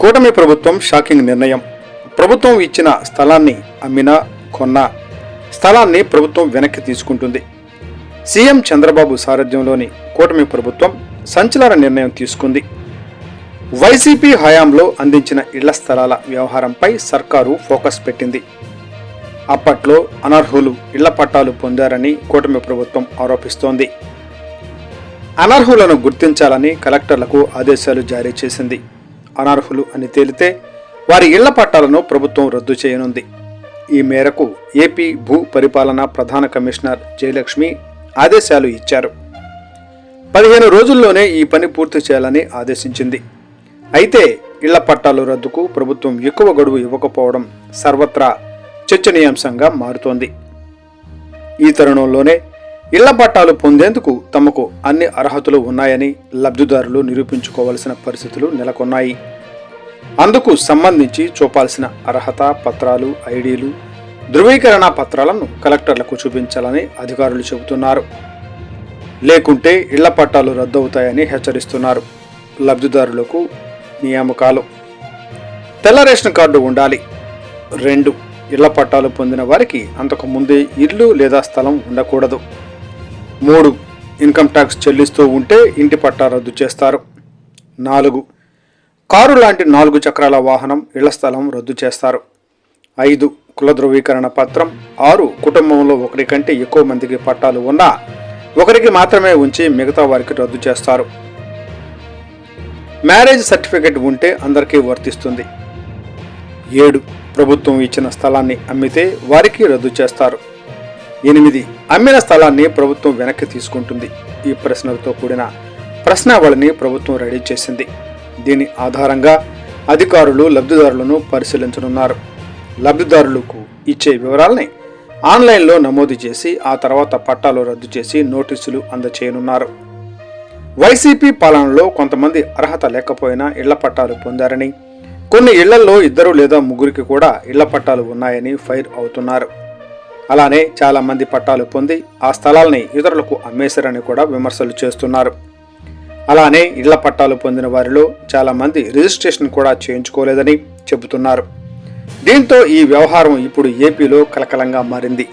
కూటమి ప్రభుత్వం షాకింగ్ నిర్ణయం. ప్రభుత్వం ఇచ్చిన స్థలాన్ని అమ్మినా కొన్నా స్థలాన్ని ప్రభుత్వం వెనక్కి తీసుకుంటుంది. సీఎం చంద్రబాబు సారథ్యంలోని కూటమి ప్రభుత్వం సంచలన నిర్ణయం తీసుకుంది. వైసీపీ హయాంలో అందించిన ఇళ్ళ స్థలాల వ్యవహారంపై సర్కారు ఫోకస్ పెట్టింది. అప్పట్లో అనర్హులు ఇళ్ళ పట్టాలు పొందారని కూటమి ప్రభుత్వం ఆరోపిస్తోంది. అనర్హులను గుర్తించాలని కలెక్టర్లకు ఆదేశాలు జారీ చేసింది. అనర్హులు అని తేలితే వారి ఇళ్ళ పట్టాలను ప్రభుత్వం రద్దు చేయనుంది. ఈ మేరకు ఏపీ భూ పరిపాలన ప్రధాన కమిషనర్ జయలక్ష్మి ఆదేశాలు ఇచ్చారు. పదిహేను రోజుల్లోనే ఈ పని పూర్తి చేయాలని ఆదేశించింది. అయితే ఇళ్ళ పట్టాలు రద్దుకు ప్రభుత్వం ఎక్కువ గడువు ఇవ్వకపోవడం సర్వత్రా చర్చనీయాంశంగా మారుతోంది. ఈ తరుణంలోనే ఇళ్ళ పట్టాలు పొందేందుకు తమకు అన్ని అర్హతలు ఉన్నాయని లబ్ధిదారులు నిరూపించుకోవాల్సిన పరిస్థితులు నెలకొన్నాయి. అందుకు సంబంధించి చూపాల్సిన అర్హత పత్రాలు ఐడీలు ధృవీకరణ పత్రాలను కలెక్టర్లకు చూపించాలని అధికారులు చెబుతున్నారు. లేకుంటే ఇళ్ళ పట్టాలు రద్దవుతాయని హెచ్చరిస్తున్నారు లబ్ధిదారులకు నియామకాలు. తెల్ల రేషన్ కార్డు ఉండాలి. రెండు ఇళ్ళ పట్టాలు పొందిన వారికి అంతకు ముందే ఇల్లు లేదా స్థలం ఉండకూడదు. మూడు ఇన్కమ్ ట్యాక్స్ చెల్లిస్తూ ఉంటే ఇంటి పట్టా రద్దు చేస్తారు. నాలుగు కారు లాంటి నాలుగు చక్రాల వాహనం ఇళ్ళ స్థలం రద్దు చేస్తారు. ఐదు కుల ధృవీకరణ పత్రం ఆరు కుటుంబంలో ఒకరి కంటే ఎక్కువ మందికి పట్టాలు ఉన్నా ఒకరికి మాత్రమే ఉంచి మిగతా వారికి రద్దు చేస్తారు. మ్యారేజ్ సర్టిఫికెట్ ఉంటే అందరికీ వర్తిస్తుంది. ఏడు ప్రభుత్వం ఇచ్చిన స్థలాన్ని అమ్మితే వారికి రద్దు చేస్తారు. ఎనిమిది అమ్మిన స్థలాన్ని ప్రభుత్వం వెనక్కి తీసుకుంటుంది. ఈ ప్రశ్నలతో కూడిన ప్రశ్నావళిని ప్రభుత్వం రెడీ చేసింది. దీని ఆధారంగా అధికారులు లబ్ధిదారులను పరిశీలించనున్నారు. లబ్ధిదారులకు ఇచ్చే వివరాల్ని ఆన్లైన్లో నమోదు చేసి ఆ తర్వాత పట్టాలు రద్దు చేసి నోటీసులు అందచేయనున్నారు. వైసీపీ పాలనలో కొంతమంది అర్హత లేకపోయినా ఇళ్ళ పట్టాలు పొందారని కొన్ని ఇళ్ళలో ఇద్దరు లేదా ముగ్గురికి కూడా ఇళ్ళ పట్టాలు ఉన్నాయని ఫైర్ అవుతున్నారు. అలానే చాలామంది పట్టాలు పొంది ఆ స్థలాల్ని ఇతరులకు అమ్మేశారని కూడా విమర్శలు చేస్తున్నారు. అలానే ఇళ్ళ పట్టాలు పొందిన వారిలో చాలా మంది రిజిస్ట్రేషన్ కూడా చేయించుకోలేదని చెబుతున్నారు. దీంతో ఈ వ్యవహారం ఇప్పుడు ఏపీలో కలకలంగా మారింది.